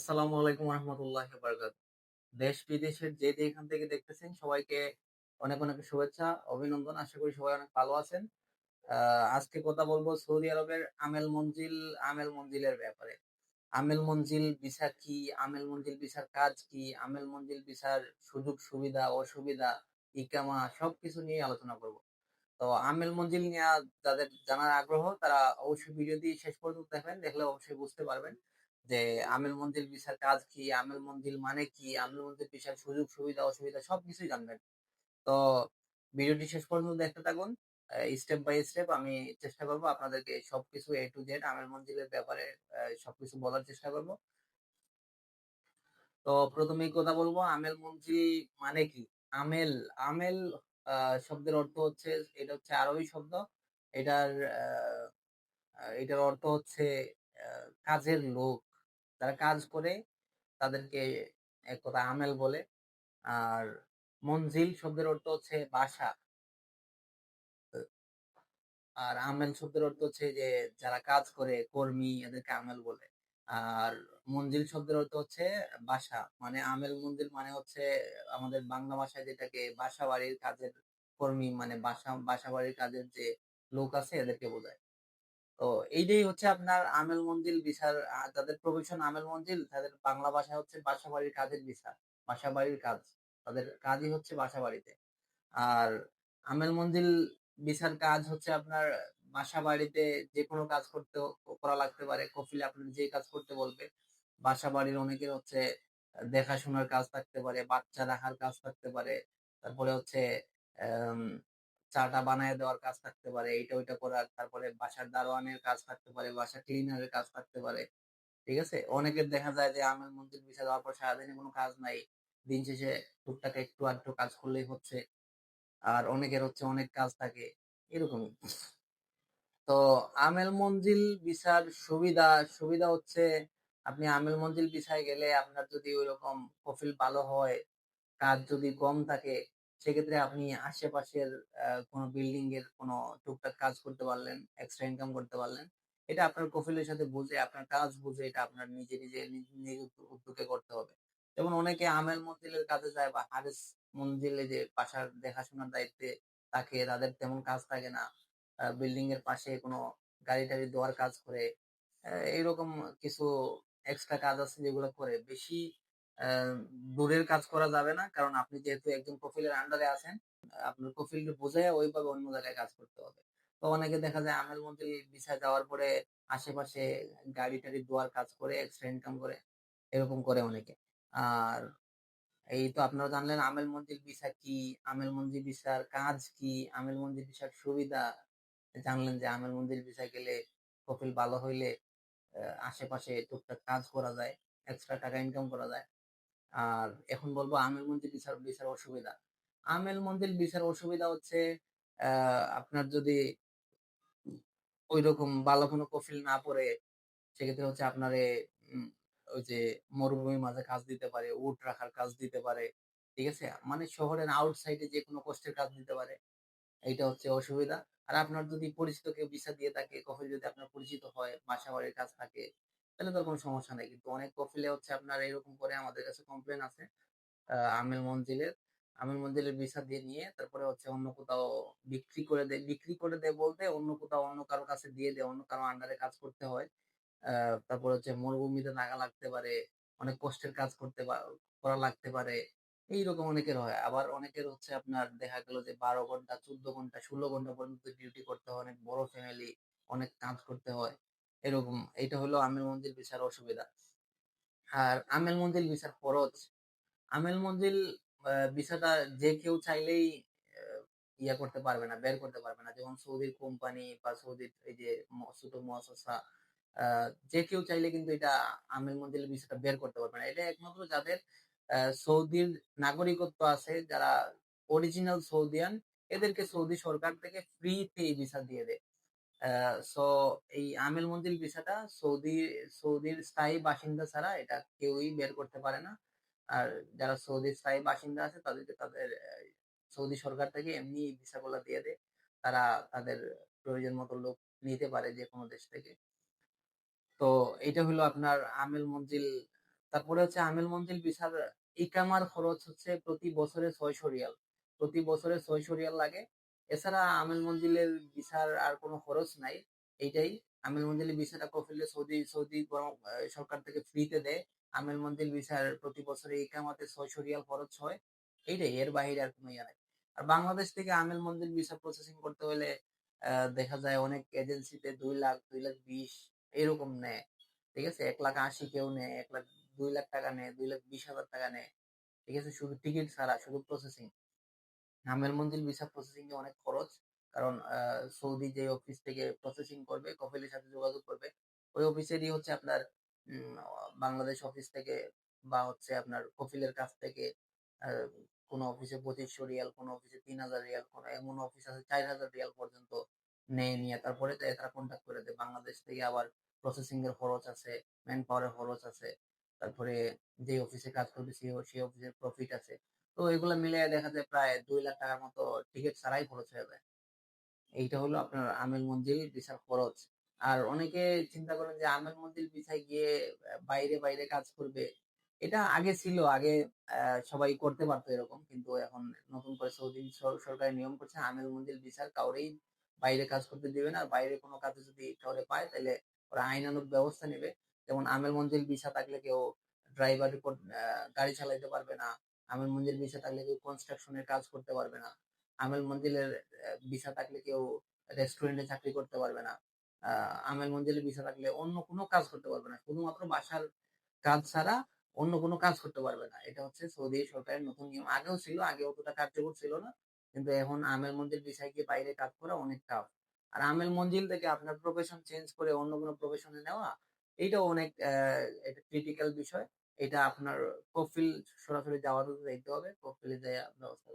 আসসালামু আলাইকুম রহমতুল্লাহ বারকাত দেশ, বিদেশের যে যেখান থেকে দেখতেছেন, সবাইকে অনেক অনেক শুভেচ্ছা, অভিনন্দন। আশা করি সবাই অনেক ভালো আছেন। আজকে কথা বলব সৌদি আরবের আমেল মঞ্জিল, আমেল মঞ্জিলের ব্যাপারে। আমেল মঞ্জিল ভিসা কি? আমেল মঞ্জিল ভিসার কাজ কি? আমেল মঞ্জিল ভিসার সুযোগ, সুবিধা, অসুবিধা, ইকামা সবকিছু নিয়ে আলোচনা করব। তো আমেল মঞ্জিল নিয়ে যাদের জানার আগ্রহ, তারা অবশ্যই ভিডিওটি শেষ পর্যন্ত দেখবেন, দেখলে অবশ্যই বুঝতে পারবেন। যে আমেল মন্দির ভিসার কাজ কি, আমেল মন্দির মানে কি, আমেল মন্দির ভিসার সুযোগ, সুবিধা, অসুবিধা, সবকিছুই জানবেন। তো ভিডিওটি শেষ পর্যন্ত দেখতে থাকুন। স্টেপ বাই স্টেপ আমি চেষ্টা করব আপনাদেরকে সবকিছু এ টু জেড আমেল মন্দিরের ব্যাপারে সবকিছু বলার চেষ্টা করব। তো প্রথমেই কথা বলব, আমেল মঞ্জিল মানে কি? আমেল আমেল শব্দের অর্থ হচ্ছে, এটা হচ্ছে আরবি শব্দ। এটার এটার অর্থ হচ্ছে কাজের লোক। যারা কাজ করে তাদেরকে এক কথা আমেল বলে। আর মঞ্জিল শব্দের অর্থ হচ্ছে বাসা। আর আমেল শব্দের অর্থ হচ্ছে যে যারা কাজ করে, কর্মী, এদেরকে আমেল বলে। আর মঞ্জিল শব্দের অর্থ হচ্ছে বাসা। মানে আমেল মঞ্জিল মানে হচ্ছে আমাদের বাংলা ভাষায় যেটাকে বাসা বাড়ির কাজের কর্মী মানে বাসা বাসা বাড়ির কাজের যে লোক আছে, এদেরকে বোঝায়। তো এইটাই হচ্ছে আপনার আমেল মঞ্জিল বিচার যাদের প্রফেশন আমেল মঞ্জিল, তাদের বাংলা ভাষা হচ্ছে বাসা বাড়ির কাজের বিচার বাসা বাড়ির কাজ, তাদের কাজই হচ্ছে বাসা বাড়িতে আর আমেল মঞ্জিল বিচার কাজ হচ্ছে আপনার বাসা বাড়িতে যে কোনো কাজ করতে করা লাগতে পারে, কফিলে আপনার যে কাজ করতে বলবে বাসা বাড়ির অনেকের হচ্ছে দেখাশোনার কাজ থাকতে পারে, বাচ্চা রাখার কাজ থাকতে পারে, তারপরে হচ্ছে চাটা বানায় দেওয়ার কাজ থাকতে পারে, এইটা ওইটা করার, তারপরে বাসার দারোয়ানের কাজ থাকতে পারে বাসা ক্লিনারের কাজ থাকতে পারে, ঠিক আছে? অনেকের দেখা যায় যে আমের মন্দির বিষয় দেওয়ার পর সারাদিনে কোনো কাজ নাই, দিন শেষে টুকটাক একটু আধটু কাজ করলেই হচ্ছে, আর অনেকের হচ্ছে অনেক কাজ থাকে, এরকমই। তো আমেল মঞ্জিল ভিসার সুবিধা সুবিধা হচ্ছে আপনি আমেল মঞ্জিল ভিসায় গেলে আপনার যদি ওইরকম প্রফিল ভালো হয়, কাজ যদি কম থাকে সেক্ষেত্রে আপনি আশেপাশের কোনো বিল্ডিং এর কোনো টুকটাক কাজ করতে পারলেন এক্সট্রা ইনকাম করতে পারলেন, এটা আপনার কফিলের সাথে বুঝে, আপনার কাজ বুঝে, এটা আপনার নিজে নিজে, নিজ উদ্যোগে করতে হবে। যেমন অনেকে আমেল মন্দিরের কাজে যায় বা হারেস মন্দিরে যে বাসার দেখাশোনার দায়িত্বে থাকে, তাদের তেমন কাজ থাকে না। বিল্ডিং এর পাশে কোনো গাড়ি টাড়ি দেওয়ার কাজ করে এইরকম কিছু এক্সট্রা কাজ আছে যেগুলো করে। বেশি দূরের কাজ করা যাবে না। কারণ আপনি যেহেতু একজন কফিলের আন্ডারে আছেন, আপনার প্রোফাইলকে বোঝায় ওইভাবে অন্য জায়গায় কাজ করতে হবে। তো অনেকে দেখা যায় আমের মধ্যে ভিসা যাওয়ার পরে আশেপাশে গাড়ি টাড়ি ধোয়ার কাজ করে এক্সট্রা ইনকাম করে, এরকম করে অনেকে। আর এই তো আপনারা জানলেন আমেল মঞ্জিল ভিসা কি, আমেল মঞ্জিল ভিসার কাজ কি, আমেল মঞ্জিল ভিসার সুবিধা। জানলেন যে আমেল মঞ্জিল ভিসা গেলে প্রোফাইল ভালো হইলে আশেপাশে টুকটাক কাজ করা যায় এক্সট্রা টাকা ইনকাম করা যায়। আর এখন বলব আমেল মঞ্জিল ভিসার ভিসার অসুবিধা। আমেল মঞ্জিল ভিসার অসুবিধা হচ্ছে আপনার যদি ওই রকম ভালো কোনো কফিল না পড়ে, সেক্ষেত্রে হচ্ছে আপনার ওই যে মরুভূমির মাঝে কাজ দিতে পারে, উট রাখার কাজ দিতে পারে, ঠিক আছে? মানে শহরের আউটসাইডে যে কোনো কষ্টের কাজ দিতে পারে, এইটা হচ্ছে অসুবিধা। আর আপনার যদি পরিচিত কেউ ভিসা দিয়ে থাকে, কফিল যদি আপনার পরিচিত হয় বাসা বাড়ির কাজ থাকে তাহলে তো কোনো সমস্যা নেই। কিন্তু অনেক কফিলে হচ্ছে আপনার এরকম করে আমাদের কাছে কমপ্লেন আছে আমের মঞ্জিলের। আমের মঞ্জিলের ভিসা দিয়ে নিয়ে তারপরে হচ্ছে অন্য কোথাও বিক্রি করে দেয় বিক্রি করে দেয় বলতে অন্য কোথাও অন্য কারও কাছে দিয়ে দেয় অন্য কারও আন্ডারে কাজ করতে হয়। তারপর হচ্ছে মরুভূমিতে নাগা লাগতে পারে, অনেক কষ্টের কাজ করতে করা লাগতে পারে। এইরকম অনেকের হয়। আবার অনেকের হচ্ছে আপনার দেখা গেল যে বারো ঘণ্টা, চোদ্দ ঘণ্টা, ষোলো ঘণ্টা পর্যন্ত ডিউটি করতে হয়, অনেক বড় ফ্যামিলি অনেক কাজ করতে হয়। এরকম। এটা হলো আমের মঞ্জিল ভিসার অসুবিধা। আর আমেল মঞ্জিল ভিসার খরচ আমেল মঞ্জিল ভিসাটা যে কেউ চাইলেই ইয়া করতে পারবে না বের করতে পারবে না। যেমন সৌদির কোম্পানি বা সৌদির এই যে ছোট আহ, যে কেউ চাইলে কিন্তু এটা আমেল মঞ্জিল ভিসাটা বের করতে পারবে না। এটা একমাত্র যাদের সৌদির নাগরিকত্ব আছে যারা অরিজিনাল সৌদিয়ান এদেরকে সৌদি সরকার থেকে ফ্রিতে এই ভিসা দিয়ে দেয়। সো এই আমেল মঞ্জিল ভিসাটা সৌদি, সৌদির স্থায়ী বাসিন্দা ছাড়া এটা কেউই বের করতে পারে না আর যারা সৌদির স্থায়ী বাসিন্দা আছে তাদেরকে তাদের, সৌদি সরকার থেকে এমনি ভিসাগুলো দিয়ে দেয় তারা তাদের প্রয়োজন মতো লোক নিতে পারে যে কোনো দেশ থেকে তো এটা হলো আপনার আমেল মঞ্জিল তারপরে হচ্ছে আমেল মঞ্জিল ভিসার ইকামার খরচ হচ্ছে প্রতি বছরে ৬০০ রিয়াল। প্রতি বছরে ৬০০ রিয়াল লাগে। এছাড়া আমেল মঞ্জিলের বিচার আর কোনো খরচ নাই। এইটাই আমেল মঞ্জিলের ভিসাটা কফিলে সৌদি সৌদি সরকার থেকে ফ্রিতে দেয়। আমেল মঞ্জিল বিচার প্রতি বছরে ইকামাতে ৬০০ রিয়াল খরচ হয়। এইটাই এর বাহিরে আর কোনো ইয়া নাই। আর বাংলাদেশ থেকে আমেল মঞ্জিল ভিসা প্রসেসিং করতে হলে দেখা যায় অনেক এজেন্সিতে দুই লাখ, দুই লাখ ২০ এরকম নেয়। ঠিক আছে? এক লাখ ৮০ কেউ নেয়, এক লাখ দুই লাখ টাকা নেয়, দুই লাখ ২০ হাজার টাকা নেয়। ঠিক আছে? শুধু টিকিট ছাড়া, শুধু প্রসেসিং। আমেল মঞ্জিল ভিসা প্রসেসিং এ অনেক খরচ। কারণ সৌদি যে অফিস থেকে প্রসেসিং করবে, কফিলের সাথে যোগাযোগ করবে, ওই অফিসেরই হচ্ছে আপনার বাংলাদেশ অফিস থেকে বা হচ্ছে আপনার কফিলের কাছ থেকে কোনো অফিসে ২৫০০ রিয়াল, কোনো অফিসে ৩০০০ রিয়াল, কোনো এমন অফিস আছে ৪০০০ রিয়াল পর্যন্ত নেয় নিয়ে তারপরে তারা কন্টাক্ট করে দেয়। বাংলাদেশ থেকে আবার প্রসেসিং এর খরচ আছে, ম্যান পাওয়ার এর খরচ আছে। তারপরে যে অফিসে কাজ করবে সে সেই অফিসের প্রফিট আছে। তো এগুলা মিলাইয়া দেখা যায় প্রায় ২ লাখ টাকার মতো টিকিট ছাড়াই খরচ হয়ে যায়। এইটা হলো আপনার আমেল মঞ্জিল ভিসার খরচ। আর অনেকে চিন্তা করেন যে আমেল মঞ্জিল ভিসায় গিয়ে বাইরে, বাইরে কাজ করবে। এটা আগে ছিল। আগে সবাই করতে পারত এরকম। কিন্তু এখন নতুন করে সৌদি সরকারের নিয়ম করছে আমেল মঞ্জিল ভিসার কাউরেই বাইরে কাজ করতে দিবে না। বাইরে কোনো কাজে যদি কাউরে পায় তাইলে ওরা আইনানুগ ব্যবস্থা নেবে যেমন আমেল মঞ্জিল ভিসা থাকলে কেউ ড্রাইভার গাড়ি চালাইতে পারবে না। আমেল মঞ্জিল ভিসা থাকলে কেউ কনস্ট্রাকশন এর কাজ করতে পারবে না। আমেল মঞ্জিলের ভিসা থাকলে কেউ রেস্টুরেন্টে চাকরি করতে পারবে না। আমেল মঞ্জিলের ভিসা থাকলে অন্য কোনো কাজ করতে পারবে না। শুধুমাত্র বাসার কাজ ছাড়া অন্য কোনো কাজ করতে পারবে না। এটা হচ্ছে সৌদি সরকারের নতুন নিয়ম। আগেও ছিল, আগে অতটা কার্যকর ছিল না। কিন্তু এখন আমেল মঞ্জিল ভিসায় গিয়ে বাইরে কাজ করা অনেক টাফ। আর আমেল মঞ্জিল থেকে আপনার প্রফেশন চেঞ্জ করে অন্য কোনো প্রফেশন নেওয়া, এইটাও অনেক এটা ক্রিটিক্যাল বিষয়। এটা আপনার কফিল সরাসরি যাওয়ার যাইতে হবে। কফিলে যাই ব্যবস্থা